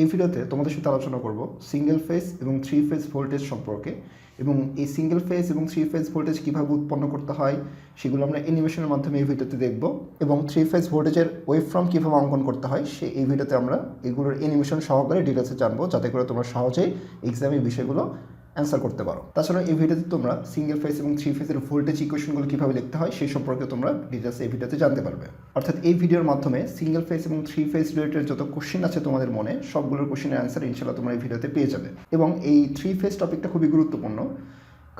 এই ভিডিওতে তোমাদের সাথে আলোচনা করব সিঙ্গেল ফেজ এবং থ্রি ফেজ ভোল্টেজ সম্পর্কে এবং এই সিঙ্গেল ফেজ এবং থ্রি ফেজ ভোল্টেজ কীভাবে উৎপন্ন করতে হয় সেগুলো আমরা অ্যানিমেশনের মাধ্যমে এই ভিডিওতে দেখব এবং থ্রি ফেজ ভোল্টেজের ওয়েভ ফর্ম কীভাবে অঙ্কন করতে হয় সে এই ভিডিওতে আমরা এগুলোর অ্যানিমেশন সহকারে ডিটেলসে জানব। যাতে করে তোমরা সহজেই এক্সামে বিষয়গুলো অ্যান্সার করতে পারো। তাছাড়া এই ভিডিওতে তোমরা সিঙ্গেল ফেজ এবং থ্রি ফেজের ভোল্টেজ ইকুয়েশনগুলো কীভাবে লিখতে হয়, সেই সম্পর্কে তোমরা ডিটেলস এই ভিডিওতে জানতে পারবে। অর্থাৎ এই ভিডিওর মাধ্যমে সিঙ্গেল ফেজ এবং থ্রি ফেজ রিলেটেড যত কোশ্চেন আছে তোমাদের মনে, সবগুলোর কোশ্চেনের অ্যান্সার ইনশাল্লাহ তোমরা এই ভিডিওতে পেয়ে যাবে। এবং এই থ্রি ফেজ টপিকটা খুবই গুরুত্বপূর্ণ,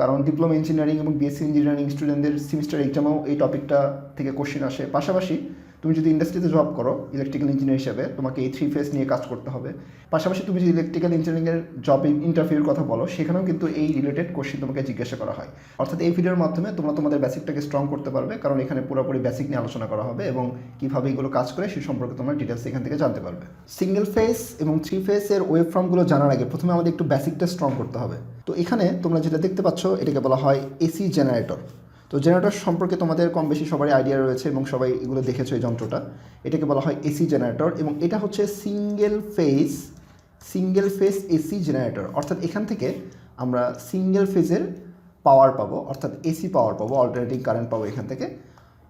কারণ ডিপ্লোমা ইঞ্জিনিয়ারিং এবং বিএসসি ইঞ্জিনিয়ারিং স্টুডেন্টদের সেমিস্টার এক্সামেও এই টপিকটা থেকে কোশ্চেন আসে। পাশাপাশি তুমি যদি ইন্ডাস্ট্রিতে জব করো ইলেকট্রিক্যাল ইঞ্জিনিয়ার হিসেবে, তোমাকে এই থ্রি ফেজ নিয়ে কাজ করতে হবে। পাশাপাশি তুমি যদি ইলেকট্রিক্যাল ইঞ্জিনিয়ারিংয়ের জব ইন্টারভিউর কথা বলো, সেখানেও কিন্তু এই রিলেটেড কোশ্চেন তোমাকে জিজ্ঞাসা করা হয়। অর্থাৎ এই ভিডিওর মাধ্যমে তোমরা তোমাদের বেসিকটাকে স্ট্রং করতে পারবে, কারণ এখানে পুরোপুরি বেসিক নিয়ে আলোচনা করা হবে এবং কীভাবে এগুলো কাজ করে সেই সম্পর্কে তোমরা ডিটেলস এখান থেকে জানতে পারবে। সিঙ্গেল ফেজ এবং থ্রি ফেজের ওয়েব ফর্মগুলো জানার আগে প্রথমে আমাদের একটু বেসিকটা স্ট্রং করতে হবে। তো এখানে তোমরা যেটা দেখতে পাচ্ছ, এটাকে বলা হয় এসি জেনারেটর তো জেনারেটর সম্পর্কে তোমাদের কম বেশি সবারই আইডিয়া রয়েছে এবং সবাই এগুলো দেখেছ এই যন্ত্রটা। এটাকে বলা হয় এসি জেনারেটর এবং এটা হচ্ছে single phase single phase AC generator অর্থাৎ এখান থেকে আমরা সিঙ্গেল ফেজের পাওয়ার পাবো, অর্থাৎ এসি পাওয়ার পাবো অল্টারনেটিং কারেন্ট পাবো এখান থেকে।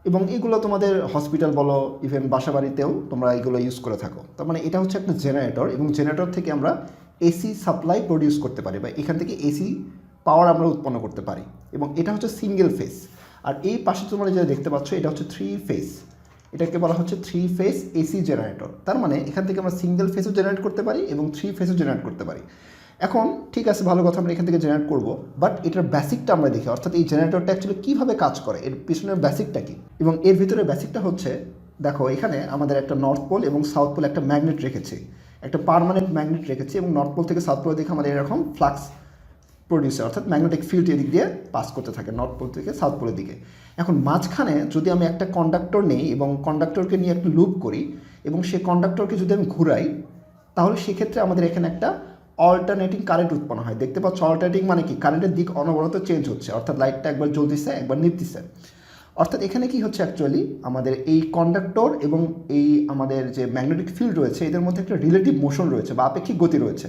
এবং এগুলো তোমাদের হসপিটাল বলো ইভেন বাসা বাড়িতেও তোমরা এগুলো ইউজ করে থাকো। তার মানে এটা হচ্ছে একটা জেনারেটর এবং জেনারেটর থেকে আমরা এসি সাপ্লাই প্রডিউস করতে পারি বা এখান থেকে এসি পাওয়ার আমরা উৎপন্ন করতে পারি। এবং এটা হচ্ছে সিঙ্গেল ফেজ আর এই পাশে তোমরা যেটা দেখতে পাচ্ছ, এটা হচ্ছে থ্রি ফেজ এটাকে বলা হচ্ছে থ্রি ফেজ এসি জেনারেটর তার মানে এখান থেকে আমরা সিঙ্গেল ফেজও জেনারেট করতে পারি এবং থ্রি ফেজও জেনারেট করতে পারি। এখন, ঠিক আছে, ভালো কথা, আমরা এখান থেকে জেনারেট করব। বাট এটার বেসিকটা আমরা দেখি, অর্থাৎ এই জেনারেটরটা অ্যাকচুয়ালি কীভাবে কাজ করে? এর পিছনের বেসিকটা কি? এবং এর ভিতরে বেসিকটা হচ্ছে, দেখো, এখানে আমাদের একটা নর্থ পোল এবং সাউথ পোল একটা ম্যাগনেট রেখেছি। একটা পার্মানেন্ট ম্যাগনেট রেখেছি এবং নর্থ পোল থেকে সাউথ পোলের দিকে আমাদের এরকম ফ্লাক্স প্রডিউসার অর্থাৎ ম্যাগনেটিক ফিল্ড এদিক দিয়ে পাস করতে থাকে নর্থ পোল থেকে সাউথ পোলের দিকে। এখন মাঝখানে যদি আমি একটা কন্ডাক্টর নেই এবং কন্ডাক্টরকে নিয়ে একটা লুপ করি এবং সেই কন্ডাক্টরকে যদি আমি ঘুরাই, তাহলে সেক্ষেত্রে আমাদের এখানে একটা অল্টারনেটিং কারেন্ট উৎপন্ন হয়। দেখতে পাচ্ছ অল্টারনেটিং মানে কি? কারেন্টের দিক অনবরত চেঞ্জ হচ্ছে, অর্থাৎ লাইটটা একবার জ্বলতেছে, একবার নিপতেছে অর্থাৎ এখানে কি হচ্ছে অ্যাকচুয়ালি আমাদের এই কন্ডাক্টর এবং এই আমাদের যে ম্যাগনেটিক ফিল্ড রয়েছে, এদের মধ্যে একটা রিলেটিভ মোশন রয়েছে বা আপেক্ষিক গতি রয়েছে।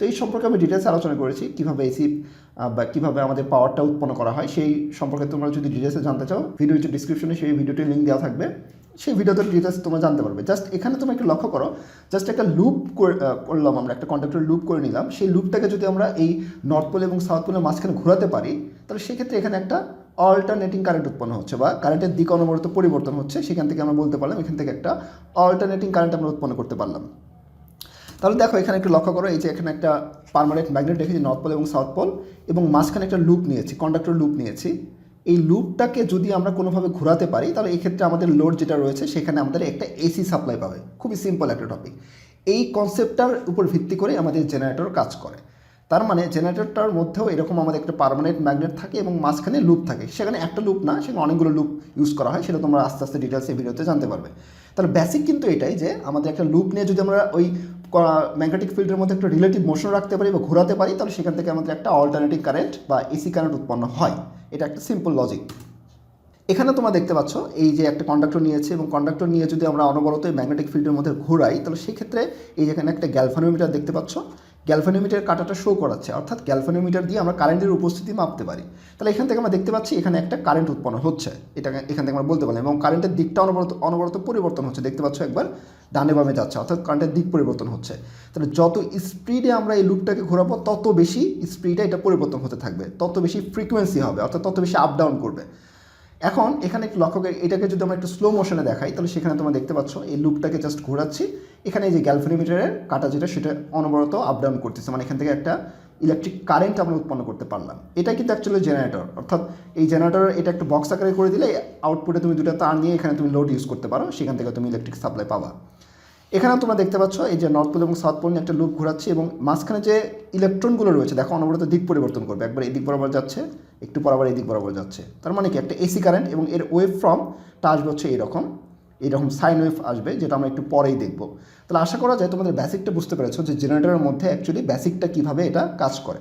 তো এই সম্পর্কে আমি ডিটেলস আলোচনা করেছি, কীভাবে এসি বা কীভাবে আমাদের পাওয়ারটা উৎপন্ন করা হয়, সেই সম্পর্কে তোমরা যদি ডিটেলসে জানতে চাও ভিডিও ডিসক্রিপশনে সেই ভিডিওটির লিঙ্ক দেওয়া থাকবে। সেই ভিডিওতে ডিটেলস তোমরা জানতে পারবে। জাস্ট এখানে তোমরা একটু লক্ষ্য করো জাস্ট একটা লুপ করলাম আমরা, একটা কন্ডাক্টর লুপ করে নিলাম। সেই লুপটাকে যদি আমরা এই নর্থ পোল এবং সাউথ পোলের মাঝখানে ঘোরাতে পারি, তাহলে সেক্ষেত্রে এখানে একটা অল্টারনেটিং কারেন্ট উৎপন্ন হচ্ছে, বা কারেন্টের দিক অনবরত পরিবর্তন হচ্ছে। সেখান থেকে আমরা বলতে পারলাম, এখান থেকে একটা অল্টারনেটিং কারেন্ট আমরা উৎপন্ন করতে পারলাম। তাহলে দেখো এখানে একটু লক্ষ্য করো, এই যে এখানে একটা পার্মানেন্ট ম্যাগনেট রেখেছি নর্থ পোল এবং সাউথ পোল এবং মাঝখানে একটা লুপ নিয়েছি কন্ডাক্টর লুপ নিয়েছি। এই লুপটাকে যদি আমরা কোনোভাবে ঘোরাতে পারি, তাহলে এই ক্ষেত্রে আমাদের লোড যেটা রয়েছে, সেখানে আমাদের একটা এসি সাপ্লাই পাবে। খুবই সিম্পল একটা টপিক এই কনসেপ্টটার উপর ভিত্তি করে আমাদের জেনারেটর কাজ করে। তার মানে জেনারেটরটার মধ্যেও এরকম আমাদের একটা পারমানেন্ট ম্যাগনেট থাকে এবং মাঝখানে লুপ থাকে। সেখানে একটা লুপ না, সেখানে অনেকগুলো লুপ ইউজ করা হয়, সেটা তোমরা আস্তে আস্তে ডিটেলস ভিডিওতে জানতে পারবে। তাহলে বেসিক কিন্তু এটাই যে আমাদের একটা লুপ নিয়ে যদি আমরা ওই ম্যাগনেটিক ফিল্ডের মধ্যে একটা রিলেটিভ মোশন রাখতে পারি বা ঘোরাতে পারি, তাহলে সেখান থেকে আমাদের একটা অল্টারনেটিভ কারেন্ট বা এসি কারেন্ট উৎপন্ন হয়। এটা একটা সিম্পল লজিক এখানে তোমরা দেখতে পাচ্ছ, এই যে একটা কন্ডাক্টর নিয়েছে এবং কন্ডাক্টর নিয়ে যদি আমরা অনবরত ম্যাগনেটিক ফিল্ডের মধ্যে ঘোরাই, তাহলে সেক্ষেত্রে এই যেখানে একটা গ্যালফানোমিটার দেখতে পাচ্ছ গ্যালফানোমিটার কাটাটা শো করাচ্ছে। অর্থাৎ গ্যালফানোমিটার দিয়ে আমরা কারেন্টের উপস্থিতি মাপতে পারি। তাহলে এখান থেকে আমরা দেখতে পাচ্ছি এখানে একটা কারেন্ট উৎপন্ন হচ্ছে। এটা এখান থেকে আমরা বলতে পারলাম। এবং কারেন্টের দিকটা অনবরত অনবরত পরিবর্তন হচ্ছে। দেখতে পাচ্ছ একবার, ডানে বামে যাচ্ছে। অর্থাৎ কারেন্টের দিক পরিবর্তন হচ্ছে। তাহলে যত স্পিডে আমরা এই লুপটাকে ঘোরাবো, তত বেশি স্পিডে এটা পরিবর্তন হতে থাকবে। তত বেশি ফ্রিকোয়েন্সি হবে, অর্থাৎ তত বেশি আপ ডাউন করবে। এখন এখানে একটু লক্ষ্য এটাকে যদি আমরা একটু স্লো মোশনে দেখাই, তাহলে সেখানে তোমরা দেখতে পাচ্ছ, এই লুপটাকে জাস্ট ঘোরাচ্ছি। এখানে এই যে গ্যালফোনিমিটারের কাটা যেটা, সেটা অনবরত আপ ডাউন করতেছে। মানে এখান থেকে একটা ইলেকট্রিক কারেন্ট আমরা উৎপন্ন করতে পারলাম। এটা কিন্তু অ্যাকচুয়ালি জেনারেটর অর্থাৎ এই জেনারেটর এটা একটা বক্স আকারে করে দিলে আউটপুটে তুমি দুটো তার নিয়ে এখানে তুমি লোড ইউজ করতে পারো। সেখান থেকে তুমি ইলেকট্রিক সাপ্লাই পাবা। এখানে তোমরা দেখতে পাচ্ছ, এই যে নর্থ পোল এবং সাউথ পোল নিয়ে একটা লুপ ঘোরাচ্ছি এবং মাঝখানে যে ইলেকট্রনগুলো রয়েছে, দেখো অনবরত দিক পরিবর্তন করবে। একবার এই দিক বরাবর যাচ্ছে, একটু পরাবার দিক বরাবর যাচ্ছে। তার মানে কি? একটা এসি কারেন্ট এবং এর ওয়েভ ফ্রমটা আসবে হচ্ছে এরকম এরকম সাইন ওয়েভ আসবে, যেটা আমরা একটু পরেই দেখব। তাহলে আশা করা যায় তোমাদের বেসিকটা বুঝতে পেরেছ যে জেনারেটরের মধ্যে অ্যাকচুয়ালি বেসিকটা কীভাবে এটা কাজ করে।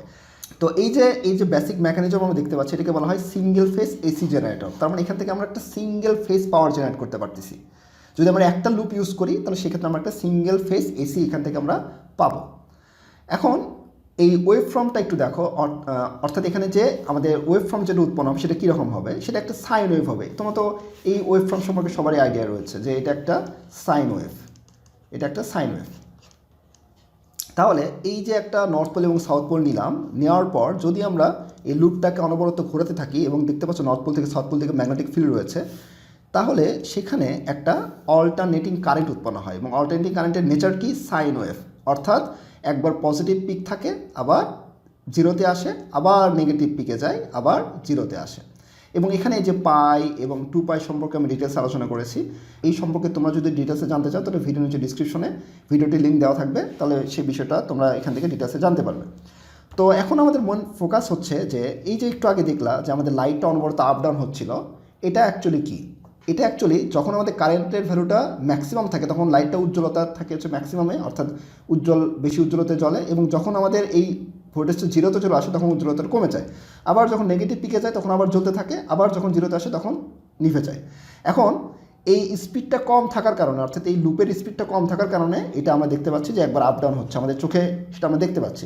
তো এই যে এই যে বেসিক মেকানিজম আমরা দেখতে পাচ্ছি, এটাকে বলা হয় সিঙ্গেল ফেস এসি জেনারেটর তার মানে এখান থেকে আমরা একটা সিঙ্গেল ফেস পাওয়ার জেনারেট করতে পারতেছি। যদি আমরা একটা লুপ ইউজ করি, তাহলে সেক্ষেত্রে আমরা একটা সিঙ্গেল ফেস এসি এখান থেকে আমরা পাবো। এখন এই ওয়েব ফর্মটা একটু দেখো অর্থাৎ এখানে যে আমাদের ওয়েব ফর্ম যেটা উৎপন্ন হবে, সেটা কীরকম হবে? সেটা একটা সাইন ওয়েভ হবে। তোমরা তো এই ওয়েব ফর্ম সম্পর্কে সবারই আইডিয়া রয়েছে যে এটা একটা সাইন ওয়েভ এটা একটা সাইন ওয়েভ তাহলে এই যে একটা নর্থ পোল এবং সাউথ পোল নিলাম, নেওয়ার পর যদি আমরা এই লুপটাকে অনবরত ঘোরাতে থাকি এবং দেখতে পাচ্ছ নর্থ পোল থেকে সাউথ পোল থেকে ম্যাগনেটিক ফিল্ড রয়েছে তাহলে সেখানে একটা অল্টারনেটিং কারেন্ট উৎপন্ন হয় এবং অল্টারনেটিং কারেন্টের নেচার কি? সাইন ওয়েভ অর্থাৎ একবার পজিটিভ পিক থাকে, আবার জিরোতে আসে, আবার নেগেটিভ পিকে যায়, আবার জিরোতে আসে। এবং এখানে যে পাই এবং টু পাই সম্পর্কে আমি ডিটেলস আলোচনা করেছি, এই সম্পর্কে তোমরা যদি ডিটেলসে জানতে চাও, তাহলে ভিডিও নিচে ডিসক্রিপশনে ভিডিওটির লিঙ্ক দেওয়া থাকবে, তাহলে সেই বিষয়টা তোমরা এখান থেকে ডিটেলসে জানতে পারবে। তো এখন আমাদের মন ফোকাস হচ্ছে যে, এই যে একটু আগে দেখলা যে আমাদের লাইটটা অনবরত আপ ডাউন হচ্ছিল, এটা অ্যাকচুয়ালি কি? এটা অ্যাকচুয়ালি যখন আমাদের কারেন্টের ভ্যালুটা ম্যাক্সিমাম থাকে, তখন লাইটটা উজ্জ্বলতা থাকে হচ্ছে ম্যাক্সিমামে অর্থাৎ উজ্জ্বল, বেশি উজ্জ্বলতে জ্বলে এবং যখন আমাদের এই ভোল্টেজটা জিরোতে চলে আসে, তখন উজ্জ্বলতা কমে যায়। আবার যখন নেগেটিভ পিকে যায়, তখন আবার জ্বলতে থাকে, আবার যখন জিরোতে আসে, তখন নিভে যায়। এখন এই স্পিডটা কম থাকার কারণে, অর্থাৎ এই লুপের স্পিডটা কম থাকার কারণে এটা আমরা দেখতে পাচ্ছি যে একবার আপ ডাউন হচ্ছে। আমাদের চোখে সেটা আমরা দেখতে পাচ্ছি।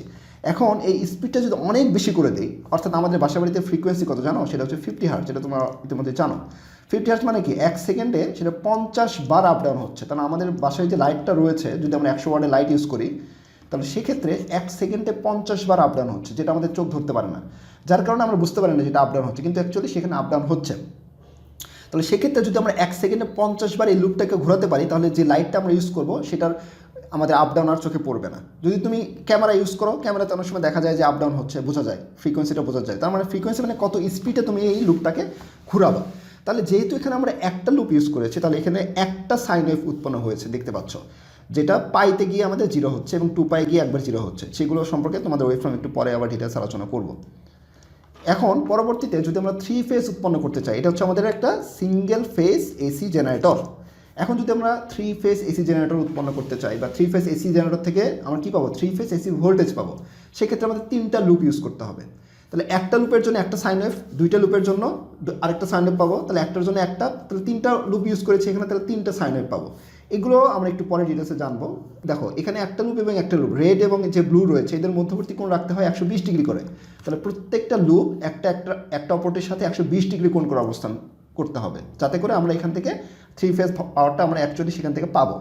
এখন এই স্পিডটা যদি অনেক বেশি করে দিই, অর্থাৎ আমাদের বাসাবাড়িতে ফ্রিকোয়েন্সি কত জানো? সেটা হচ্ছে ফিফটি হার্ট যেটা তোমরা ইতিমধ্যে জানো। ফিফটি হার্ট মানে কি? এক সেকেন্ডে সেটা পঞ্চাশ বার আপ ডাউন হচ্ছে। কারণ আমাদের বাসায় যে লাইটটা রয়েছে, যদি আমরা একশো ওয়ার্ডে লাইট ইউজ করি, তাহলে সেক্ষেত্রে এক সেকেন্ডে পঞ্চাশ বার আপ ডাউন হচ্ছে, যেটা আমাদের চোখ ধরতে পারে না। যার কারণে আমরা বুঝতে পারি না যেটা আপ ডাউন হচ্ছে, কিন্তু অ্যাকচুয়ালি সেখানে আপ ডাউন হচ্ছে। তাহলে সেক্ষেত্রে যদি আমরা এক সেকেন্ডে পঞ্চাশ বার এই লুপটাকে ঘোরাতে পারি, তাহলে যে লাইটটা আমরা ইউজ করব, সেটার আমাদের আপ ডাউন আর চোখে পড়বে না। যদি তুমি ক্যামেরা ইউজ করো ক্যামেরাতে অনেক সময় দেখা যায় যে আপ ডাউন হচ্ছে, বোঝা যায় ফ্রিকোয়েন্সিটা বোঝা যায়। তার মানে ফ্রিকোয়েন্সি মানে কত স্পিডে তুমি এই লুপটাকে ঘুরাবা। তাহলে যেহেতু এখানে আমরা একটা লুপ ইউজ করেছি, তাহলে এখানে একটা সাইন ওয়েভ উৎপন্ন হয়েছে, দেখতে পাচ্ছ। যেটা পাইতে গিয়ে আমাদের জিরো হচ্ছে এবং টু পাই গিয়ে একবার জিরো হচ্ছে। সেগুলো সম্পর্কে তোমাদের ওয়েব ফর্ম একটু পরে আবার ডিটেলস আলোচনা করব। এখন পরবর্তীতে যদি আমরা থ্রি ফেজ উৎপন্ন করতে চাই, এটা হচ্ছে আমাদের একটা সিঙ্গেল ফেজ এসি জেনারেটর এখন যদি আমরা থ্রি ফেজ এসি জেনারেটর উৎপন্ন করতে চাই বা থ্রি ফেজ এসি জেনারেটর থেকে আমরা কী পাবো? থ্রি ফেজ এসি ভোল্টেজ পাবো। সেক্ষেত্রে আমাদের তিনটা লুপ ইউজ করতে হবে। তাহলে একটা লুপের জন্য একটা সাইন ওয়েভ দুইটা লুপের জন্য আরেকটা সাইন ওয়েভ পাবো। তাহলে একটার জন্য একটা, তাহলে তিনটা লুপ ইউজ করেছি এখানে, তাহলে তিনটা সাইন ওয়েভ পাবো। এগুলো আমরা একটু পরে ডিটেলসে জানব। দেখো, এখানে একটা লুপ এবং একটা লুপ রেড এবং যে ব্লু রয়েছে, এদের মধ্যবর্তী কোণ রাখতে হয় একশো বিশ ডিগ্রি করে। তাহলে প্রত্যেকটা লুপ একটা একটা একটা অপরটির সাথে একশো বিশ ডিগ্রি কোণ করে অবস্থান করতে হবে। যাতে করে আমরা এখান থেকে থ্রি ফেজ পাওয়ারটা আমরা অ্যাকচুয়ালি সেখান থেকে পাবো।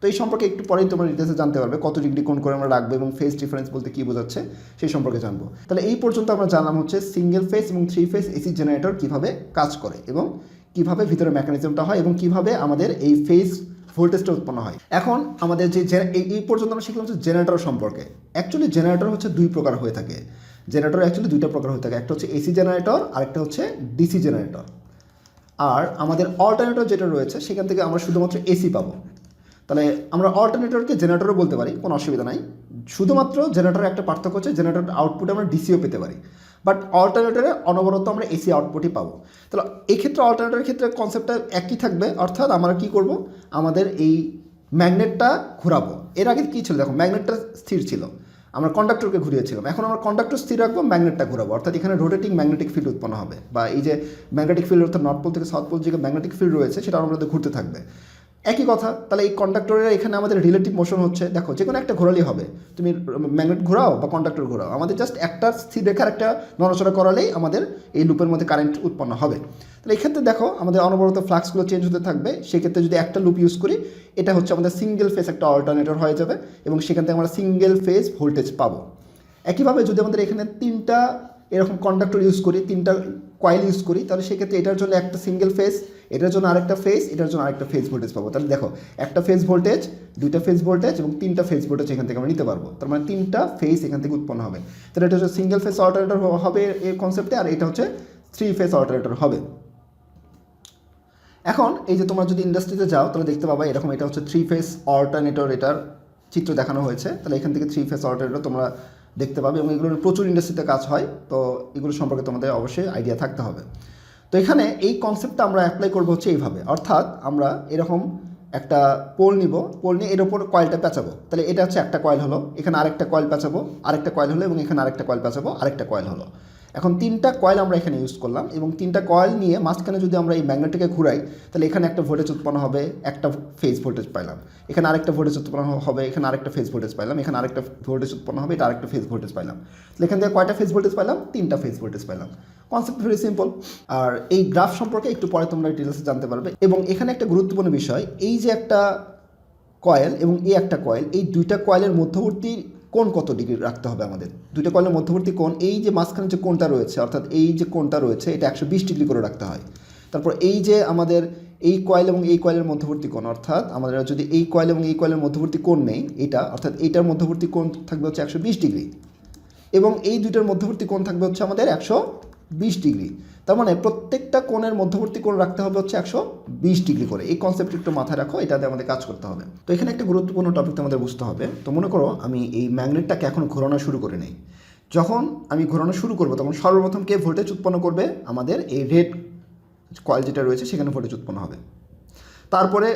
তো এই সম্পর্কে একটু পরেই তোমরা ডিটেলসে জানতে পারবে কত ডিগ্রি কোন করে আমরা রাখব এবং ফেজ ডিফারেন্স বলতে কী বোঝাচ্ছে, সেই সম্পর্কে জানব। তাহলে এই পর্যন্ত আমরা জানলাম হচ্ছে সিঙ্গেল ফেজ এবং থ্রি ফেজ এসি জেনারেটর কীভাবে কাজ করে এবং কীভাবে ভিতরে মেকানিজমটা হয় এবং কীভাবে আমাদের এই ফেজ ভোল্টেজটা উৎপন্ন হয়। এখন আমাদের যে এই এই পর্যন্ত আমরা শিখলাম হচ্ছে জেনারেটর সম্পর্কে। অ্যাকচুয়ালি জেনারেটর হচ্ছে দুই প্রকার হয়ে থাকে। জেনারেটর অ্যাকচুয়ালি দুইটা প্রকার হয়ে থাকে, একটা হচ্ছে এসি জেনারেটর আর একটা হচ্ছে ডিসি জেনারেটর আর আমাদের অল্টারনেটর যেটা রয়েছে, সেখান থেকে আমরা শুধুমাত্র এসি পাবো। তাহলে আমরা অল্টারনেটরকে জেনারেটরও বলতে পারি, কোনো অসুবিধা নাই। শুধুমাত্র জেনারেটরের একটা পার্থক্য হচ্ছে জেনারেটর আউটপুটে আমরা ডিসিও পেতে পারি। বাট অল্টারনেটরে অনবরত আমরা এসি আউটপুটই পাবো। তাহলে এক্ষেত্রে অল্টারনেটরের ক্ষেত্রে কনসেপ্টটা একই থাকবে, অর্থাৎ আমরা কি করব? আমাদের এই ম্যাগনেটটা ঘোরাবো। এর আগে কী ছিল? দেখো ম্যাগনেটটা স্থির ছিল। আমরা কন্ডাক্টরকে ঘুরিয়েছিলাম। এখন আমরা কন্ডাক্টর স্থির রাখব ম্যাগনেটটা ঘুরাবো। অর্থাৎ এখানে রোটেটিং ম্যাগনেটিক ফিল্ড উৎপন্ন হবে। বা এই যে ম্যাগনেটিক ফিল্ড অর্থাৎ নর্থ পোল থেকে সাউথ পোল যে ম্যাগনেটিক ফিল্ড রয়েছে সেটা আমাদের ঘুরতে থাকবে। একই কথা, তাহলে এই কন্ডাক্টরের এখানে আমাদের রিলেটিভ মোশন হচ্ছে। দেখো যে কোনো একটা ঘোরালেই হবে। তুমি ম্যাগনেট ঘোরাও বা কন্ডাক্টর ঘোরাও। আমাদের জাস্ট একটা স্থির রেখার একটা নড়াচড়া করালেই আমাদের এই লুপের মধ্যে কারেন্ট উৎপন্ন হবে। তাহলে এই ক্ষেত্রে দেখো, আমাদের অনবরত ফ্লাক্সগুলো চেঞ্জ হতে থাকবে। সেক্ষেত্রে যদি একটা লুপ ইউজ করি, এটা হচ্ছে আমাদের সিঙ্গেল ফেজ একটা অল্টারনেটর হয়ে যাবে এবং সেখান থেকে আমরা সিঙ্গেল ফেজ ভোল্টেজ পাবো। একইভাবে যদি আমাদের এখানে তিনটা এরকম কন্ডাক্টর ইউজ করি, তিনটা কয়েল ইউজ করি, তাহলে সেক্ষেত্রে এটার জন্য একটা সিঙ্গেল ফেজ এটার জন্য আরেকটা ফেজ এটার জন্য আরেকটা ফেজ ভোল্টেজ পাবো। তাহলে দেখো, একটা ফেজ ভোল্টেজ দুইটা ফেজ ভোল্টেজ এবং তিনটা ফেজ ভোল্টেজ এখান থেকে আমরা নিতে পারব। তার মানে তিনটা ফেজ এখান থেকে উৎপন্ন হবে। তাহলে এটা হচ্ছে সিঙ্গেল ফেজ অল্টারনেটর হবে এই কনসেপ্টে আর এটা হচ্ছে থ্রি ফেজ অল্টারনেটর হবে। এখন এই যে তোমরা যদি ইন্ডাস্ট্রিতে যাও, তাহলে দেখতে পাবা এরকম এটা হচ্ছে থ্রি ফেস অল্টারনেটর এটার চিত্র দেখানো হয়েছে। তাহলে এখান থেকে থ্রি ফেস অল্টারনেটর তোমরা দেখতে পাবে এবং এগুলোর প্রচুর ইন্ডাস্ট্রিতে কাজ হয়, তো এগুলো সম্পর্কে তোমাদের অবশ্যই আইডিয়া থাকতে হবে। তো এখানে এই কনসেপ্টটা আমরা অ্যাপ্লাই করব হচ্ছে এইভাবে। অর্থাৎ আমরা এরকম একটা পোল নিব, পোল নিয়ে এর ওপর কয়েলটা পেঁচাবো। তাহলে এটা হচ্ছে একটা কয়েল হলো, এখানে আরেকটা কয়েল পেঁচাবো, আরেকটা কয়েল হলো এবং এখানে আরেকটা কয়েল পেঁচাবো, আরেকটা কয়েল হলো। এখন তিনটা কয়েল আমরা এখানে ইউজ করলাম এবং তিনটা কয়েল নিয়ে মাঝখানে যদি আমরা এই ম্যাগনেটটাকে ঘুরাই, তাহলে এখানে একটা ভোল্টেজ উৎপন্ন হবে, একটা ফেজ ভোল্টেজ পাইলাম। এখানে আরেকটা ভোল্টেজ উৎপন্ন হবে, এখানে আরেকটা ফেজ ভোল্টেজ পাইলাম। এখানে আরেকটা ভোল্টেজ উৎপন্ন হবে, এটা আরেকটা ফেজ ভোল্টেজ পাইলাম। তাহলে এখান থেকে কয়টা ফেজ ভোল্টেজ পাইলাম? তিনটা ফেজ ভোল্টেজ পাইলাম। কনসেপ্ট ভেরি সিম্পল আর এই গ্রাফ সম্পর্কে একটু পরে তোমরা ডিটেলসে জানতে পারবে। এবং এখানে একটা গুরুত্বপূর্ণ বিষয়, এই যে একটা কয়েল এবং এই একটা কয়েল এই দুইটা কয়েলের মধ্যবর্তী কোণ কত ডিগ্রি রাখতে হবে আমাদের? দুইটা কয়েলের মধ্যবর্তী কোন এই যে মাঝখানে যে কোনটা রয়েছে, অর্থাৎ এই যে কোনটা রয়েছে, এটা একশো বিশ ডিগ্রি করে রাখতে হয়। তারপর এই যে আমাদের এই কয়েল এবং এই কয়েলের মধ্যবর্তী কোণ, অর্থাৎ আমাদের যদি এই কয়েল এবং এই কয়েলের মধ্যবর্তী কোণ নেই, এটা, অর্থাৎ এইটার মধ্যবর্তী কোণ থাকবে হচ্ছে একশো বিশ ডিগ্রি। এবং এই দুইটার মধ্যবর্তী কোণ থাকবে হচ্ছে আমাদের একশো বিশ ডিগ্রি। তার মানে প্রত্যেকটা কোণের মধ্যবর্তী কোণ রাখতে হবে হচ্ছে একশো বিশ ডিগ্রি করে। এই কনসেপ্ট একটু মাথায় রাখো, এটাতে আমাদের কাজ করতে হবে। তো এখানে একটা গুরুত্বপূর্ণ টপিক আমাদের বুঝতে হবে। তো মনে করো আমি এই ম্যাগনেটটাকে এখন ঘোরানো শুরু করে নেই। যখন আমি ঘোরানো শুরু করব, তখন সর্বপ্রথম কে ভোল্টেজ উৎপন্ন করবে? আমাদের এই রেড কয়েল যেটা রয়েছে, সেখানে ভোল্টেজ উৎপন্ন হবে। তারপরে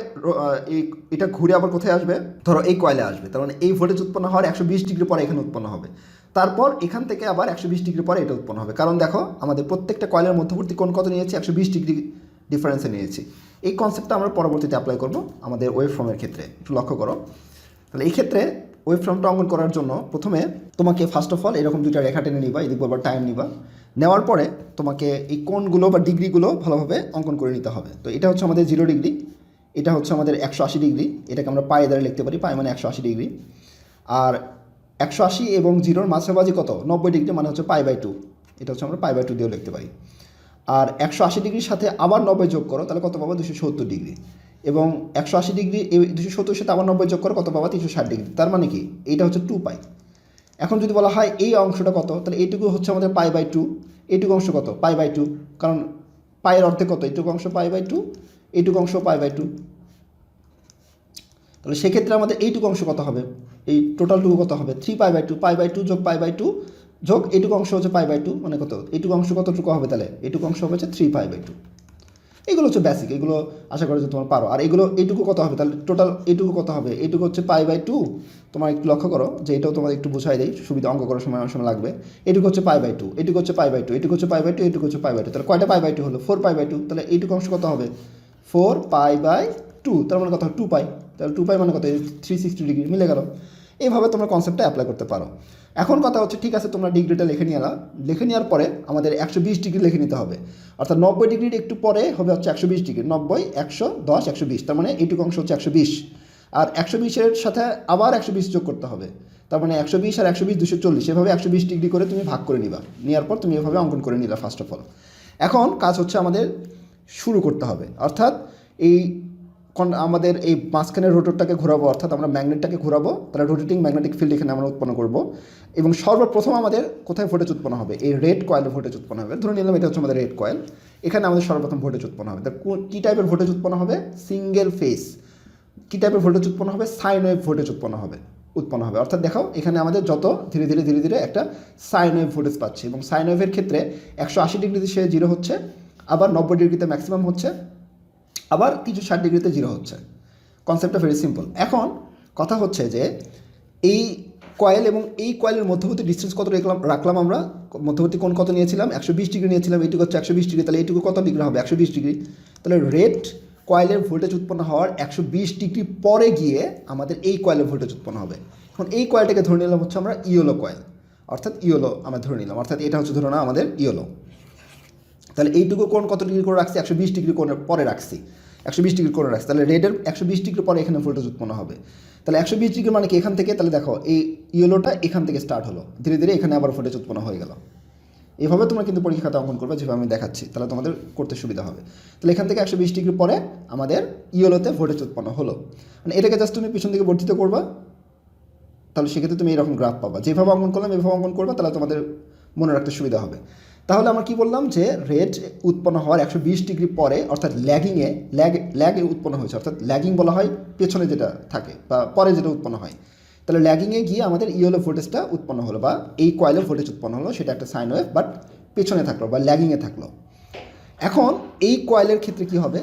এই, এটা ঘুরে আবার কোথায় আসবে? ধরো এই কয়েলে আসবে। তার মানে এই ভোল্টেজ উৎপন্ন হওয়ার একশো বিশ ডিগ্রি পরে এখানে উৎপন্ন হবে। তারপর এখান থেকে আবার একশো বিশ ডিগ্রি পরে এটা উৎপন্ন হবে। কারণ দেখো, আমাদের প্রত্যেকটা কয়েলের মধ্যবর্তী কোণ কত নিয়েছি? একশো বিশ ডিগ্রি ডিফারেন্সে নিয়েছি। এই কনসেপ্টটা আমরা পরবর্তীতে অ্যাপ্লাই করব আমাদের ওয়েব ফর্মের ক্ষেত্রে। একটু লক্ষ্য করো। তাহলে এই ক্ষেত্রে ওয়েব ফর্মটা অঙ্কন করার জন্য প্রথমে তোমাকে ফার্স্ট অফ অল এরকম দুইটা রেখা টেনে নিবা, এদিক বরাবর টাইম নিবা। নেওয়ার পরে তোমাকে এই কোণগুলো বা ডিগ্রিগুলো ভালোভাবে অঙ্কন করে নিতে হবে। তো এটা হচ্ছে আমাদের জিরো ডিগ্রি, এটা হচ্ছে আমাদের একশো আশি ডিগ্রি, এটাকে আমরা পায়ে দ্বারা লিখতে পারি পায়ে মানে একশো আশি ডিগ্রি। আর একশো আশি এবং জিরোর মাঝামাঝি কত? নব্বই ডিগ্রি মানে হচ্ছে পাই বাই টু। এটা হচ্ছে আমরা পাই বাই টু দিয়েও লিখতে পারি। আর একশো আশি ডিগ্রির সাথে আবার নব্বই যোগ করো, তাহলে কত পাবো? দুশো সত্তর ডিগ্রি। এবং একশো আশি ডিগ্রি দুশো সত্তর সাথে আবার নব্বই যোগ করো, কত পাবা? তিনশো ষাট ডিগ্রি। তার মানে কি? এইটা হচ্ছে টু পাই। এখন যদি বলা হয় এই অংশটা কত, তাহলে এইটুকু হচ্ছে আমাদের পাই বাই টু। এইটুকু অংশ কত? Pi by two. কারণ পায়ের অর্ধেক কত? এইটুকু অংশ পাই বাই টু, এইটুকু অংশ পাই বাই টু। তাহলে সেক্ষেত্রে আমাদের এইটুকু অংশ কত হবে? এই টোটালটুকু কত হবে three pi by two pi by two যোগ পাই বাই টু যোগ এইটুকু অংশ হচ্ছে পাই বাই টু মানে কত এইটুকু অংশ কতটুকু হবে তাহলে এইটুকু অংশ হচ্ছে থ্রি পাই বাই টু এগুলো হচ্ছে বেসিক এগুলো আশা করি যে তোমার পারো আর এগুলো এইটুকু কত হবে তাহলে টোটাল এইটুকু কত হবে এইটুকু হচ্ছে পাই বাই টু তোমার একটু লক্ষ্য করো যে এটাও তোমার একটু বোঝাই দেয় সুবিধা অঙ্ক করার সময় অনেক সময় লাগবে এটুকু হচ্ছে পাই বাই টু এটুকু হচ্ছে পাই বাই টু এটুকু হচ্ছে পাই বাই টু এটুকু হচ্ছে পাই বাই টু তাহলে কয়টা পাই বাই টু হলো ফোর পাই বাই টু তাহলে এইটুকু অংশ কত হবে ফোর পাই বাই টু তার মানে কত টু পাই তাহলে টু পাই মানে কত? থ্রি সিক্সটি ডিগ্রি মিলে গেল। এইভাবে তোমরা কনসেপ্টটা অ্যাপ্লাই করতে পারো। এখন কথা হচ্ছে, ঠিক আছে, তোমরা ডিগ্রিটা লিখে নিয়ে লিখে নেওয়ার পরে আমাদের একশো বিশ ডিগ্রি লিখে নিতে হবে। অর্থাৎ নব্বই ডিগ্রির একটু পরে হবে হচ্ছে একশো বিশ ডিগ্রি নব্বই, একশো, দশ, একশো বিশ। তার মানে এইটুকু অংশ হচ্ছে একশো বিশ। আর একশো বিশের সাথে আবার একশো বিশ যোগ করতে হবে। তার মানে একশো বিশ আর একশো বিশ দুশো চল্লিশ। এভাবে একশো বিশ ডিগ্রি করে তুমি ভাগ করে নিবা। নেওয়ার পর তুমি এভাবে অঙ্কন করে নিলা ফার্স্ট অফ অল এখন কাজ হচ্ছে আমাদের শুরু করতে হবে। অর্থাৎ এই আমাদের এই মাঝখানের রোটরটাকে ঘোরাবো, অর্থাৎ আমরা ম্যাগনেটটাকে ঘোরাবো, তাহলে রোটেটিং ম্যাগনেটিক ফিল্ড এখানে আমরা উৎপন্ন করব। এবং সর্বপ্রথম আমাদের কোথায় ভোল্টেজ উৎপন্ন হবে? এই রেড কয়েলে ভোল্টেজ উৎপন্ন হবে। ধরে নিলাম এটা হচ্ছে আমাদের রেড কয়েল এখানে আমাদের সর্বপ্রথম ভোল্টেজ উৎপন্ন হবে। তা কো- টাইপের ভোল্টেজ উৎপন্ন হবে? সিঙ্গেল ফেস কী টাইপের ভোল্টেজ উৎপন্ন হবে? সাইন ওয়েভ ভোল্টেজ উৎপন্ন হবে উৎপন্ন হবে। অর্থাৎ দেখো এখানে আমাদের যত ধীরে ধীরে ধীরে ধীরে একটা সাইন ওয়েভ ভোল্টেজ পাচ্ছি। এবং সাইন ওয়েভের ক্ষেত্রে একশো আশি ডিগ্রিতে সে জিরো হচ্ছে, আবার নব্বই ডিগ্রিতে ম্যাক্সিমাম হচ্ছে। আবার কিছু ষাট ডিগ্রিতে জিরো হচ্ছে। কনসেপ্টটা ভেরি সিম্পল এখন কথা হচ্ছে যে, এই কয়েল এবং এই কয়েলের মধ্যবর্তী ডিস্টেন্স কত রাখলাম রাখলাম আমরা? মধ্যবর্তী কোণ কত নিয়েছিলাম? একশো বিশ ডিগ্রি নিয়েছিলাম, এইটুকু হচ্ছে একশো বিশ ডিগ্রি। তাহলে এইটুকু কত ডিগ্রি হবে? একশো বিশ ডিগ্রি। তাহলে রেড কয়েলের ভোল্টেজ উৎপন্ন হওয়ার একশো বিশ ডিগ্রি পরে গিয়ে আমাদের এই কয়েলের ভোল্টেজ উৎপন্ন হবে। এখন এই কয়েলটাকে ধরে নিলাম হচ্ছে আমরা ইয়োলো কয়েল অর্থাৎ ইয়োলো আমরা ধরে নিলাম। অর্থাৎ এটা হচ্ছে ধরো না আমাদের ইয়োলো তাহলে এইটুকু কোণ কত ডিগ্রি করে রাখছি? একশো বিশ ডিগ্রি কোণের পরে রাখছি। একশো বিশ ডিগ্রি করে রাখছি। তাহলে রেডের একশো বিশ ডিগ্রি পরে এখানে ভোল্টেজ উৎপন্ন হবে। তাহলে একশো বিশ ডিগ্রি মানে কি? এখান থেকে, তাহলে দেখো, এই ইয়েলোটা এখান থেকে স্টার্ট হলো। ধীরে ধীরে এখানে আবার ভোল্টেজ উৎপন্ন হয়ে গেল। এভাবে তোমরা কিন্তু পরীক্ষা অঙ্কন করবে, যেভাবে আমি দেখাচ্ছি। তাহলে তোমাদের করতে সুবিধা হবে। তাহলে এখান থেকে একশো বিশ ডিগ্রি পরে আমাদের ইয়েলোতে ভোল্টেজ উৎপন্ন হলো। মানে এটাকে জাস্ট তুমি পিছন দিকে বর্ধিত করবা। তাহলে সেক্ষেত্রে তুমি এরকম গ্রাফ পাবা। যেভাবে অঙ্কন করলাম, এভাবে অঙ্কন করবা, তাহলে তোমাদের মনে রাখতে সুবিধা হবে। তাহলে আমরা কি বললাম যে রেড উৎপন্ন হওয়ার একশো বিশ ডিগ্রি পরে, অর্থাৎ ল্যাগিংয়ে ল্যাগ ল্যাগে উৎপন্ন হয়েছে, অর্থাৎ ল্যাগিং বলা হয় পেছনে যেটা থাকে বা পরে যেটা উৎপন্ন হয়। তাহলে ল্যাগিংয়ে গিয়ে আমাদের ইয়েলো ভোল্টেজটা উৎপন্ন হলো বা এই কয়েলের ভোল্টেজ উৎপন্ন হলো, সেটা একটা সাইন ওয়েভ বাট পেছনে থাকল বা ল্যাগিংয়ে থাকল। এখন এই কয়েলের ক্ষেত্রে কি হবে?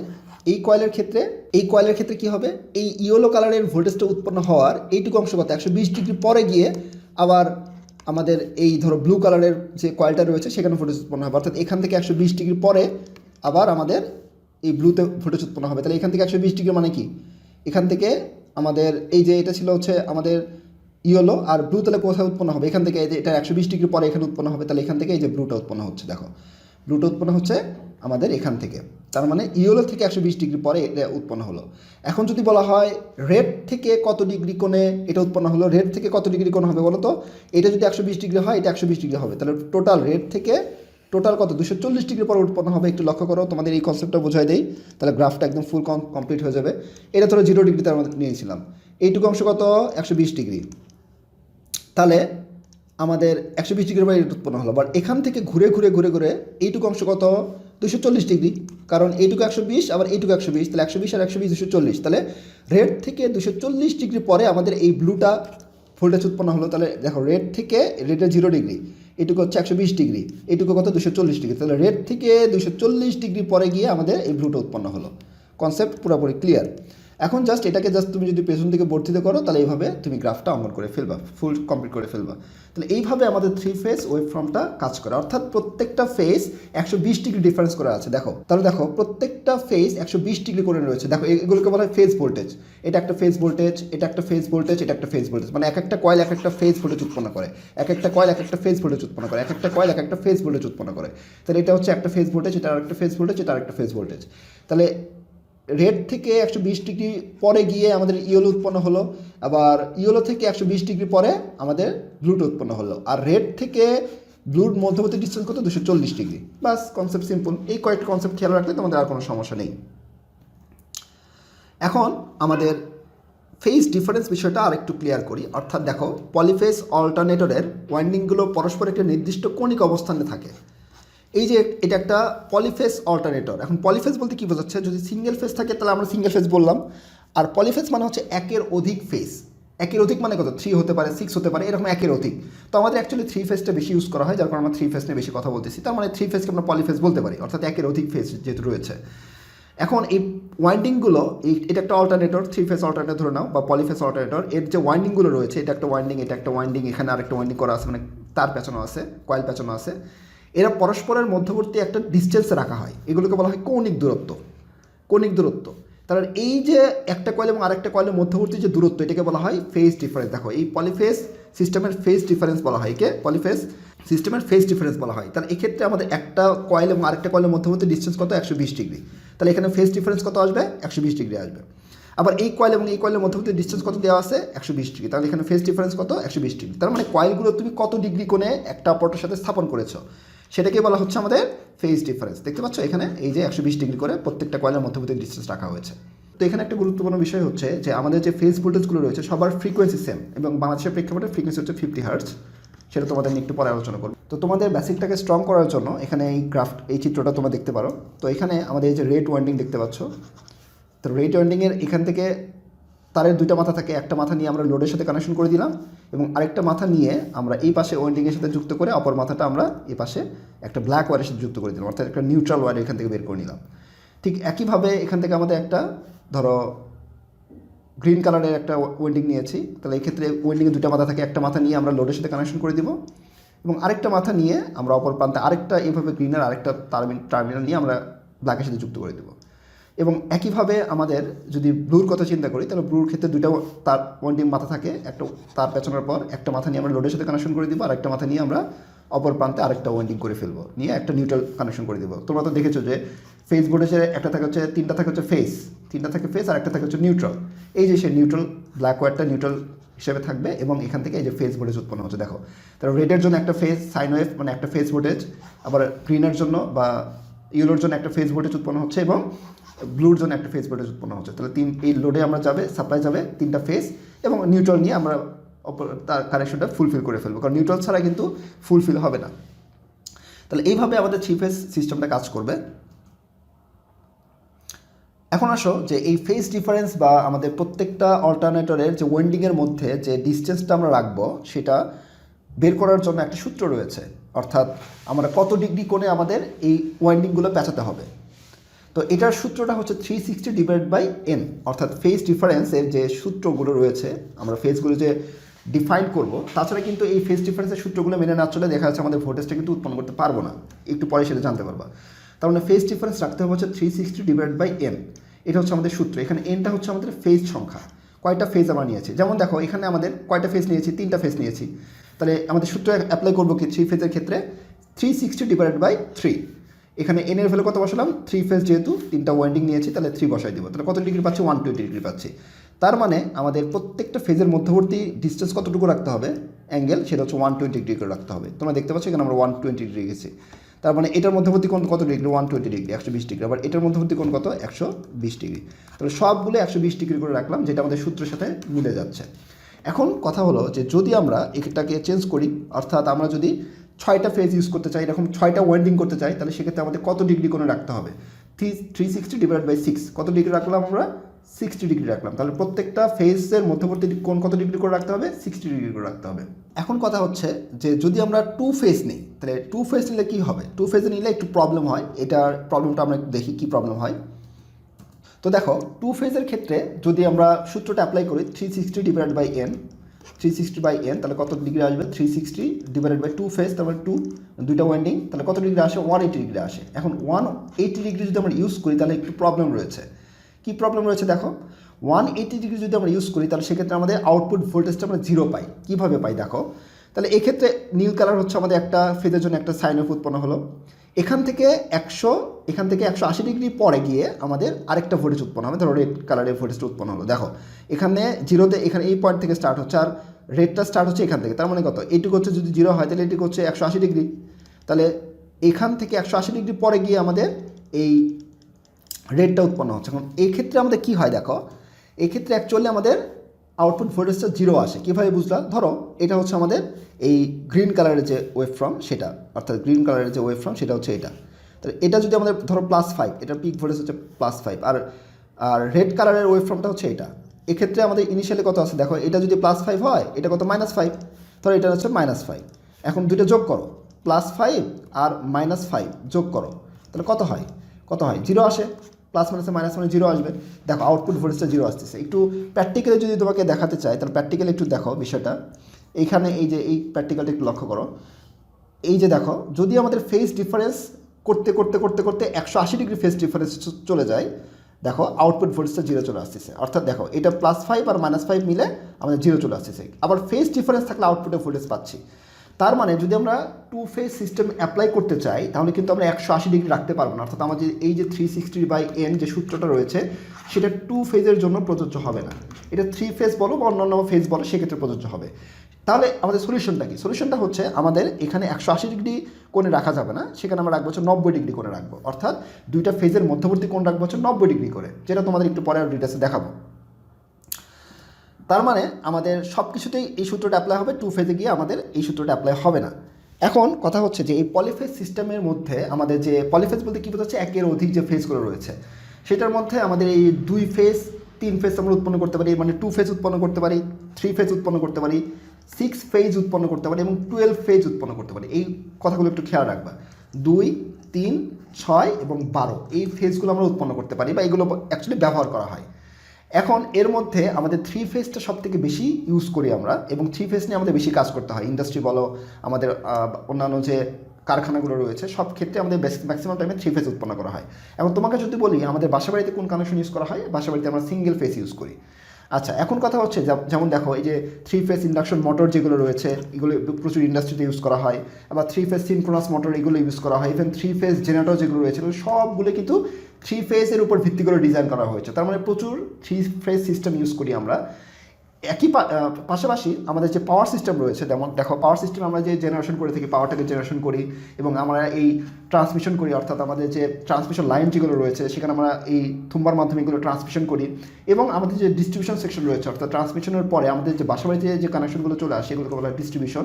এই কয়েলের ক্ষেত্রে, এই কয়েলের ক্ষেত্রে কি হবে? এই ইয়েলো কালারের ভোল্টেজটা উৎপন্ন হওয়ার এইটুকু অংশ কত একশো বিশ ডিগ্রি পরে গিয়ে আবার আমাদের এই ধরো ব্লু কালারের যে কয়েলটা রয়েছে, সেখানে ফুটেজ উৎপন্ন হবে। অর্থাৎ এখান থেকে একশো বিশ ডিগ্রি পরে আবার আমাদের এই ব্লুতে ফুটেজ উৎপন্ন হবে। তাহলে এখান থেকে একশো বিশ ডিগ্রি মানে কি? এখান থেকে আমাদের এই যে এটা ছিল হচ্ছে আমাদের ইয়েলো আর ব্লু তাহলে কোথায় উৎপন্ন হবে? এখান থেকে এটা একশো বিশ ডিগ্রি পরে এখানে উৎপন্ন হবে। তাহলে এখান থেকে এই যে ব্লুটা উৎপন্ন হচ্ছে, দেখো। ব্লুটা উৎপন্ন হচ্ছে আমাদের এখান থেকে। তার মানে ইয়েলো থেকে একশো বিশ ডিগ্রি পরে এটা উৎপন্ন হলো। এখন যদি বলা হয় রেড থেকে কত ডিগ্রি কোণে এটা উৎপন্ন হলো, রেড থেকে কত ডিগ্রি কোণ হবে বলো তো এটা যদি একশো বিশ ডিগ্রি হয়, এটা একশো বিশ ডিগ্রি হবে। তাহলে টোটাল রেড থেকে টোটাল কত? দুশো চল্লিশ ডিগ্রি পরে উৎপন্ন হবে, একটু লক্ষ্য করো, তোমাদের এই কনসেপ্টটা বোঝাই দেই। তাহলে গ্রাফটা একদম ফুল কমপ্লিট হয়ে যাবে। এটা ধরো জিরো ডিগ্রিতে আমরা নিয়েছিলাম। এইটুকু অংশ কত? একশো বিশ ডিগ্রি। তাহলে আমাদের একশো বিশ ডিগ্রি পরে এটা উৎপন্ন হলো। বাট এখান থেকে ঘুরে ঘুরে ঘুরে ঘুরে এইটুকু অংশ কত? দুশো চল্লিশ ডিগ্রি। কারণ এইটুকু একশো বিশ, আবার এইটুকু একশো বিশ, তাহলে একশো বিশ আর একশো বিশ দুশো চল্লিশ। তাহলে রেড থেকে দুশো চল্লিশ ডিগ্রি পরে আমাদের এই ব্লুটা ভোল্টেজ উৎপন্ন হলো। তাহলে দেখো, রেড থেকে রেডে জিরো ডিগ্রি এটুকু হচ্ছে একশো বিশ ডিগ্রি এটুকু কত? দুশো চল্লিশ ডিগ্রি। তাহলে রেড থেকে দুশো চল্লিশ ডিগ্রি পরে গিয়ে আমাদের এই ব্লুটা উৎপন্ন হলো। কনসেপ্ট পুরোপুরি ক্লিয়ার। এখন জাস্ট এটাকে জাস্ট তুমি যদি পেছন থেকে বর্ধিত করো, তাহলে এইভাবে তুমি গ্রাফটা অঙ্কন করে ফেলবা ফুল কমপ্লিট করে ফেলবা। তাহলে এইভাবে আমাদের থ্রি ফেস ওয়েব ফর্মটা কাজ করে। অর্থাৎ প্রত্যেকটা ফেস একশো বিশ ডিগ্রি ডিফারেন্স করে আছে, দেখো। তাহলে দেখো, প্রত্যেকটা ফেস একশো বিশ ডিগ্রি করে রয়েছে। দেখো এগুলোকে বলা হয় ফেস ভোল্টেজ এটা একটা ফেস ভোল্টেজ এটা একটা ফেস ভোল্টেজ এটা একটা ফেস ভোল্টেজ মানে এক একটা কয়েল এক একটা ফেস ভোল্টেজ উৎপন্ন করে। এক একটা কয়েল এক একটা ফেস ভোল্টেজ উৎপন্ন করে। এক একটা কয়েল এক একটা ফেস ভোল্টেজ উৎপন্ন করে। তাহলে এটা হচ্ছে একটা ফেস ভোল্টেজ এটা আরেকটা ফেস ভোল্টেজ এটা আরেকটা ফেস ভোল্টেজ তাহলে রেড থেকে একশো বিশ ডিগ্রি পরে গিয়ে আমাদের ইয়েলো উৎপন্ন হলো, আবার ইয়েলো থেকে একশো বিশ ডিগ্রি পরে আমাদের ব্লুটা উৎপন্ন হলো, আর রেড থেকে ব্লুর মধ্যবর্তী ডিস্টেন্স কত? দুশো চল্লিশ ডিগ্রি। বাস কনসেপ্ট সিম্পল এই কয়েকটা কনসেপ্ট খেয়াল রাখলে তোমাদের আর কোনো সমস্যা নেই। এখন আমাদের ফেস ডিফারেন্স বিষয়টা আরেকটু ক্লিয়ার করি। অর্থাৎ দেখো পলিফেস অল্টারনেটরের ওয়াইন্ডিংগুলো পরস্পর একটা নির্দিষ্ট কণিক অবস্থানে থাকে। এই যে এটা একটা পলিফেস অল্টারনেটর এখন পলিফেস বলতে কী বোঝাচ্ছে? যদি সিঙ্গেল ফেস থাকে, তাহলে আমরা সিঙ্গেল ফেস বললাম। আর পলিফেস মানে হচ্ছে একের অধিক ফেস একের অধিক মানে কত? থ্রি হতে পারে সিক্স হতে পারে, এরকম একের অধিক। তো আমাদের অ্যাকচুয়ালি থ্রি ফেসটা বেশি ইউজ করা হয়, যার কারণে আমরা থ্রি ফেস নিয়ে বেশি কথা বলতেছি। তার মানে থ্রি ফেসকে আমরা পলিফেস বলতে পারি, অর্থাৎ একের অধিক ফেস যেহেতু রয়েছে। এখন এই ওয়াইন্ডিংগুলো এই এটা একটা অল্টারনেটর থ্রি ফেস অল্টারনেটর ধরে নাও, বা পলিফেস অল্টারনেটর এর যে ওয়াইন্ডিংগুলো রয়েছে, এটা একটা ওয়াইন্ডিং এটা একটা ওয়াইন্ডিং এখানে আরেকটা ওয়াইন্ডিং করা আছে মানে তার পেছানো আছে কয়েল পেছানো আছে। এরা পরস্পরের মধ্যবর্তী একটা ডিস্টেন্সে রাখা হয়। এগুলোকে বলা হয় কৌণিক দূরত্ব। কৌণিক দূরত্ব। তার এই যে একটা কয়েল এবং আরেকটা কয়েলের মধ্যবর্তী যে দূরত্ব, এটাকে বলা হয় ফেস ডিফারেন্স দেখো, এই পলিফেস সিস্টেমের ফেস ডিফারেন্স বলা হয় একে। পলিফেস সিস্টেমের ফেস ডিফারেন্স বলা হয়। তাহলে এক্ষেত্রে আমাদের একটা কয়েল এবং আরেকটা কয়েলের মধ্যবর্তী ডিস্টেন্স কত? একশো বিশ ডিগ্রি। তাহলে এখানে ফেস ডিফারেন্স কত আসবে? একশো বিশ ডিগ্রি আসবে। আবার এই কয়েল এবং এই কয়েলের মধ্যবর্তী ডিস্টেন্স কত দেওয়া আছে? একশো বিশ ডিগ্রি। তাহলে এখানে ফেস ডিফারেন্স কত? একশো বিশ ডিগ্রি। তার মানে কয়েলগুলো তুমি কত ডিগ্রি কোণে একটা অপরটার সাথে স্থাপন করেছ? সেটাকে বলা হচ্ছে আমাদের ফেজ ডিফারেন্স দেখতে পাচ্ছ, এখানে এই যে একশো বিশ ডিগ্রি করে প্রত্যেকটা কয়েলের মধ্যবর্তী ডিস্টেন্স রাখা হয়েছে। তো এখানে একটা গুরুত্বপূর্ণ বিষয় হচ্ছে যে, আমাদের যে ফেজ ভোল্টেজগুলো রয়েছে, সবার ফ্রিকোয়েন্সি সেম এবং বাংলাদেশের প্রেক্ষাপটে ফ্রিকোয়েন্সি হচ্ছে ফিফটি হার্টস সেটা তোমাদের একটু পরে আলোচনা করব। তো তোমাদের বেসিকটাকে স্ট্রং করার জন্য এখানে এই ক্রাফট এই চিত্রটা তোমরা দেখতে পারো। তো এখানে আমাদের এই যে রেড ওয়াইন্ডিং দেখতে পাচ্ছ। তো রেড ওয়াইন্ডিংয়ের এখান থেকে তারের দুইটা মাথা থাকে, একটা মাথা নিয়ে আমরা লোডের সাথে কানেকশন করে দিলাম এবং আরেকটা মাথা নিয়ে আমরা এই পাশে ওয়েন্ডিংয়ের সাথে যুক্ত করে অপর মাথাটা আমরা এই পাশে একটা ব্ল্যাক ওয়ারের সাথে যুক্ত করে দিলাম, অর্থাৎ একটা নিউট্রাল ওয়ার এখান থেকে বের করে নিলাম। ঠিক একইভাবে এখান থেকে আমাদের একটা, ধরো গ্রিন কালারের একটা ওয়েন্ডিং নিয়েছি, তাহলে এই ক্ষেত্রে ওয়েন্ডিংয়ে দুটা মাথা থাকে, একটা মাথা নিয়ে আমরা লোডের সাথে কানেকশন করে দিব এবং আরেকটা মাথা নিয়ে আমরা অপর প্রান্তে আরেকটা এইভাবে গ্রিনের আরেকটা টার্মিনাল নিয়ে আমরা ব্ল্যাকের সাথে যুক্ত করে দেবো। এবং একইভাবে আমাদের যদি ব্লুর কথা চিন্তা করি, তাহলে ব্লুর ক্ষেত্রে দুইটা তার ওয়ান্ডিং মাথা থাকে। একটা তার পেছনের পর, একটা মাথা নিয়ে আমরা লোডের সাথে কানেকশন করে দিব, আর একটা মাথা নিয়ে আমরা অপর প্রান্তে আরেকটা ওয়ান্ডিং করে ফেলব। নিয়ে একটা নিউট্রাল কানেকশন করে দেবো। তোমরা তো দেখেছ যে ফেস ভোল্টেজে একটা থাকে হচ্ছে, তিনটা থাকে হচ্ছে ফেস তিনটা থাকে ফেস আর একটা থাকে হচ্ছে নিউট্রাল এই যে সে নিউট্রাল ব্ল্যাক ওয়ারটা নিউট্রাল হিসেবে থাকবে, এবং এখান থেকে এই যে ফেস ভোল্টেজ উৎপন্ন হচ্ছে, দেখো। তাহলে রেডের জন্য একটা ফেস সাইন ওয়েভ মানে একটা ফেস ভোল্টেজ আবার গ্রিনের জন্য বা ইউলোর জন্য একটা ফেস ভোল্টেজ উৎপন্ন হচ্ছে, এবং ব্লুর জন্য একটা ফেস ভোল্টেজ উৎপন্ন হচ্ছে। তাহলে তিন, এই লোডে আমরা যাবে সাপ্লাই যাবে তিনটা ফেস এবং নিউট্রাল নিয়ে আমরা তার কানেকশনটা ফুলফিল করে ফেলব। কারণ নিউট্রাল ছাড়া কিন্তু ফুলফিল হবে না। তাহলে এইভাবে আমাদের থ্রি ফেস সিস্টেমটা কাজ করবে। এখন আসো যে এই ফেস ডিফারেন্স বা আমাদের প্রত্যেকটা অল্টারনেটরের যে ওয়েন্ডিংয়ের মধ্যে যে ডিস্টেন্সটা আমরা রাখব, সেটা বের করার জন্য একটা সূত্র রয়েছে। অর্থাৎ আমরা কত ডিগ্রি কোণে আমাদের এই ওয়াইন্ডিংগুলো পেঁচাতে হবে। তো এটার সূত্রটা হচ্ছে three sixty divide by N অর্থাৎ ফেস ডিফারেন্সের যে সূত্রগুলো রয়েছে, আমরা ফেসগুলো যে ডিফাইন করব, তাছাড়া কিন্তু এই ফেস ডিফারেন্সের সূত্রগুলো মেনে না চলে দেখা যাচ্ছে আমাদের ভোল্টেজটা কিন্তু উৎপন্ন করতে পারব না। একটু পরে সেটা জানতে পারবা। তার মানে ফেস ডিফারেন্স রাখতে হবে হচ্ছে three sixty divide by N এটা হচ্ছে আমাদের সূত্র। এখানে এনটা হচ্ছে আমাদের ফেজ সংখ্যা। কয়টা ফেজ আমরা নিয়েছি? যেমন দেখো, এখানে আমাদের কয়টা ফেজ নিয়েছি? তিনটা ফেজ নিয়েছি। তাহলে আমাদের সূত্র অ্যাপ্লাই করব কি? থ্রি ফেজের ক্ষেত্রে three sixty divided by three এখানে এন এর ভ্যালু কত বসালাম? থ্রি ফেজ যেহেতু তিনটা ওয়াইন্ডিং নিয়েছি, তাহলে থ্রি বসাই দিব। তাহলে কত ডিগ্রি পাচ্ছি? ওয়ান টোয়েন্টি ডিগ্রি পাচ্ছি। তার মানে আমাদের প্রত্যেকটা ফেজের মধ্যবর্তী ডিস্টেন্স কতটুকু রাখতে হবে? অ্যাঙ্গেল সেটা হচ্ছে ওয়ান টোয়েন্টি ডিগ্রি করে রাখতে হবে। তোমরা দেখতে পাচ্ছ এখানে আমরা ওয়ান টোয়েন্টি ডিগ্রি গেছি। তার মানে এটার মধ্যবর্তী কোণ কত ডিগ্রি ওয়ান টোয়েন্টি ডিগ্রি একশো বিশ ডিগ্রি আবার এটার মধ্যবর্তী কোণ কত? একশো বিশ ডিগ্রি তাহলে সবগুলো একশো বিশ ডিগ্রি করে রাখলাম, যেটা আমাদের সূত্রের সাথে মিলে যাচ্ছে। এখন কথা হলো যে যদি আমরা এটাকে চেঞ্জ করি, অর্থাৎ আমরা যদি ছয়টা ফেজ ইউজ করতে চাই, এরকম ছয়টা ওয়েন্ডিং করতে চাই, তাহলে সেক্ষেত্রে আমাদের কত ডিগ্রি করে রাখতে হবে? Three three sixty divide by six কত ডিগ্রি রাখলাম আমরা? সিক্সটি ডিগ্রি রাখলাম। তাহলে প্রত্যেকটা ফেজের মধ্যবর্তী কোন কত ডিগ্রি করে রাখতে হবে? সিক্সটি ডিগ্রি করে রাখতে হবে। এখন কথা হচ্ছে যে যদি আমরা টু ফেজ নিই, তাহলে টু ফেজ নিলে কী হবে? টু ফেজে নিলে একটু প্রবলেম হয়। এটার প্রবলেমটা আমরা একটু দেখি, কী প্রবলেম হয়? তো দেখো টু ফেজের ক্ষেত্রে যদি আমরা সূত্রটা অ্যাপ্লাই করি three sixty divide by N three sixty by N তাহলে কত ডিগ্রি আসবে? Three sixty divided by two phase তারপরে টু দুইটা ওয়াইন্ডিং তাহলে কত ডিগ্রি আসে? ওয়ান এইটি ডিগ্রি আসে। এখন ওয়ান এইটি ডিগ্রি যদি আমরা ইউজ করি, তাহলে একটু প্রবলেম রয়েছে। কী প্রবলেম রয়েছে দেখো? ওয়ান এইটি ডিগ্রি যদি আমরা ইউজ করি, তাহলে সেক্ষেত্রে আমাদের আউটপুট ভোল্টেজটা আমরা জিরো পাই। কীভাবে পাই দেখো? তাহলে এক্ষেত্রে নীল কালার হচ্ছে আমাদের একটা ফেজের জন্য একটা সাইন অফ উৎপন্ন হলো। এখান থেকে একশো, এখান থেকে একশো আশি ডিগ্রি পরে গিয়ে আমাদের আরেকটা ভোল্টেজ উৎপন্ন হবে। ধরো রেড কালারের ভোল্টেজটা উৎপন্ন হলো। দেখো, এখানে জিরোতে এখানে এই পয়েন্ট থেকে স্টার্ট হচ্ছে। আর রেডটা স্টার্ট হচ্ছে এখান থেকে। তার মানে কত? এইটুকু হচ্ছে যদি জিরো হয়, তাহলে এটুকু হচ্ছে একশো আশি ডিগ্রি তাহলে এখান থেকে একশো আশি ডিগ্রি পরে গিয়ে আমাদের এই রেডটা উৎপন্ন হচ্ছে। এখন এই ক্ষেত্রে আমাদের কী হয় দেখো? এই ক্ষেত্রে অ্যাকচুয়ালি আমাদের আউটপুট ভোল্টেজটা জিরো আসে। কীভাবে বুঝলাম? ধরো, এটা হচ্ছে আমাদের এই গ্রিন কালারের যে ওয়েভ ফ্রম সেটা। অর্থাৎ গ্রিন কালারের যে ওয়েব ফ্রম সেটা হচ্ছে এটা। তাহলে এটা যদি আমাদের ধরো প্লাস ফাইভ এটা পিক ভোল্টেজ হচ্ছে প্লাস ফাইভ আর আর রেড কালারের ওয়েব ফ্রমটা হচ্ছে এটা। এক্ষেত্রে আমাদের ইনিশিয়ালি কত আছে? দেখো, এটা যদি প্লাস ফাইভ হয়, এটা কত? মাইনাস ফাইভ ধরো এটা হচ্ছে মাইনাস ফাইভ এখন দুইটা যোগ করো। প্লাস ফাইভ আর মাইনাস ফাইভ যোগ করো। তাহলে কত হয়? কত হয়? জিরো আসে। প্লাস মাইনাসে মাইনাস মানে জিরো আসবে। দেখো আউটপুট ভোল্টেজটা জিরো আসতেছে। একটু প্র্যাকটিক্যালি যদি তোমাকে দেখাতে চাই, তাহলে প্র্যাকটিক্যালি একটু দেখো বিষয়টা। এইখানে এই যে, এই প্র্যাকটিক্যালটা একটু লক্ষ্য করো। এই যে দেখো, যদি আমাদের ফেস ডিফারেন্স করতে করতে করতে করতে একশো আশি ডিগ্রি ফেস ডিফারেন্স চলে যায় দেখো আউটপুট ভোল্টেজটা জিরো চলে আসতেছে। অর্থাৎ দেখো, এটা প্লাস ফাইভ আর মাইনাস ফাইভ মিলে আমাদের জিরো চলে আসতেছে। আবার ফেস ডিফারেন্স থাকলে আউটপুটে ভোল্টেজ পাচ্ছি। তার মানে যদি আমরা টু ফেজ সিস্টেম অ্যাপ্লাই করতে চাই, তাহলে কিন্তু আমরা একশো আশি ডিগ্রি রাখতে পারব না। অর্থাৎ আমাদের এই যে থ্রি সিক্সটি বাই এন যে সূত্রটা রয়েছে, সেটা টু ফেজের জন্য প্রযোজ্য হবে না। এটা থ্রি ফেজ বলো বা অন্যান্য ফেজ বলো, সেক্ষেত্রে প্রযোজ্য হবে। তাহলে আমাদের সলিউশনটা কি? সলিউশনটা হচ্ছে আমাদের এখানে একশো আশি ডিগ্রি কোণে রাখা যাবে না, সেখানে আমরা রাখব হচ্ছে নব্বই ডিগ্রি করে রাখব। অর্থাৎ দুইটা ফেজের মধ্যবর্তী কোণ রাখব হচ্ছে নব্বই ডিগ্রি করে, যেটা তোমাদের একটু পরে ডিটেলসে দেখাবো। তার মানে আমাদের সব কিছুতেই এই সূত্রটা অ্যাপ্লাই হবে টু ফেজে গিয়ে আমাদের এই সূত্রটা অ্যাপ্লাই হবে না। এখন কথা হচ্ছে যে এই পলিফেজ সিস্টেমের মধ্যে আমাদের যে পলিফেজ বলতে কী বোঝাচ্ছে? একের অধিক যে ফেজগুলো রয়েছে। সেটার মধ্যে আমাদের এই দুই ফেজ তিন ফেজ আমরা উৎপন্ন করতে পারি মানে টু ফেজ উৎপন্ন করতে পারি থ্রি ফেজ উৎপন্ন করতে পারি। সিক্স ফেজ উৎপন্ন করতে পারি এবং টুয়েলভ ফেজ উৎপন্ন করতে পারি। এই কথাগুলো একটু খেয়াল রাখবা। দুই, তিন, ছয় এবং বারো এই ফেজগুলো আমরা উৎপন্ন করতে পারি বা এগুলো অ্যাকচুয়ালি ব্যবহার করা হয়। এখন এর মধ্যে আমাদের থ্রি ফেজটা সব থেকে বেশি ইউজ করি আমরা এবং থ্রি ফেজ নিয়ে আমাদের বেশি কাজ করতে হয়। ইন্ডাস্ট্রি বলো, আমাদের অন্যান্য যে কারখানাগুলো রয়েছে, সব ক্ষেত্রে আমাদের ম্যাক্সিমাম টাইমে থ্রি ফেজ উৎপন্ন করা হয়। এবং তোমাকে যদি বলি, আমাদের বাসা বাড়িতে কোন কানেকশন ইউজ করা হয়? বাসা বাড়িতে আমরা সিঙ্গেল ফেজ ইউজ করি। আচ্ছা এখন কথা হচ্ছে যেমন দেখো, এই যে থ্রি ফেস ইন্ডাকশন মোটর যেগুলো রয়েছে, এগুলো প্রচুর ইন্ডাস্ট্রিতে ইউজ করা হয়। আবার থ্রি ফেস সিনক্রোনাস মোটর এগুলো ইউজ করা হয়। ইভেন থ্রি ফেস জেনারেটর যেগুলো রয়েছে সবগুলো কিন্তু থ্রি ফেসের উপর ভিত্তি করে ডিজাইন করা হয়েছে। তার মানে প্রচুর থ্রি ফেস সিস্টেম ইউজ করি আমরা। একই পাশাপাশি আমাদের যে পাওয়ার সিস্টেম রয়েছে, যেমন দেখো পাওয়ার সিস্টেম আমরা যে জেনারেশন করে থাকি পাওয়ারটাকে জেনারেশন করি এবং আমরা এই ট্রান্সমিশন করি, অর্থাৎ আমাদের যে ট্রান্সমিশন লাইন যেগুলো রয়েছে, সেখানে আমরা এই থুম্বার মাধ্যমে এগুলো ট্রান্সমিশন করি এবং আমাদের যে ডিস্ট্রিবিউশন সেকশন রয়েছে, অর্থাৎ ট্রান্সমিশনের পরে আমাদের যে বাসাবাড়িতে যে কানেকশনগুলো চলে আসে এগুলোকে বলা হয় ডিস্ট্রিবিউশন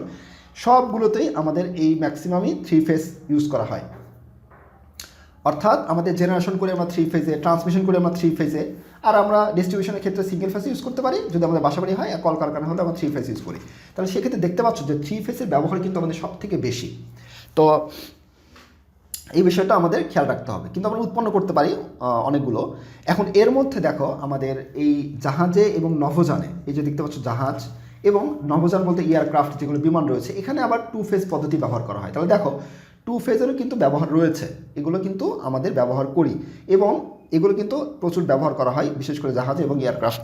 সবগুলোতেই আমাদের এই ম্যাক্সিমামই থ্রি ফেজ ইউজ করা হয়। অর্থাৎ আমাদের জেনারেশন করে আমরা থ্রি ফেজে ট্রান্সমিশন করে আমরা থ্রি ফেজে আর আমরা ডিস্ট্রিবিউশনের ক্ষেত্রে সিঙ্গেল ফেজ ইউজ করতে পারি। যদি আমাদের বাসাবাড়ি হয় আর কলকারখানা হলে আমরা থ্রি ফেজ ইউজ করি। তাহলে সেক্ষেত্রে দেখতে পাচ্ছ যে থ্রি ফেজের ব্যবহার কিন্তু আমাদের সব থেকে বেশি। তো এই বিষয়টা আমাদের খেয়াল রাখতে হবে। কিন্তু আমরা উৎপন্ন করতে পারি অনেকগুলো। এখন এর মধ্যে দেখো আমাদের এই জাহাজে এবং নভোযানে, এই যে দেখতে পাচ্ছ জাহাজ এবং নভোযান বলতে এয়ারক্রাফট যেগুলো বিমান রয়েছে, এখানে আবার টু ফেজ পদ্ধতি ব্যবহার করা হয়। তাহলে দেখো টু ফেজেরও কিন্তু ব্যবহার রয়েছে। এগুলো কিন্তু আমাদের ব্যবহার করি এবং এগুলো কিন্তু প্রচুর ব্যবহার করা হয়, বিশেষ করে জাহাজে এবং এয়ারক্রাফট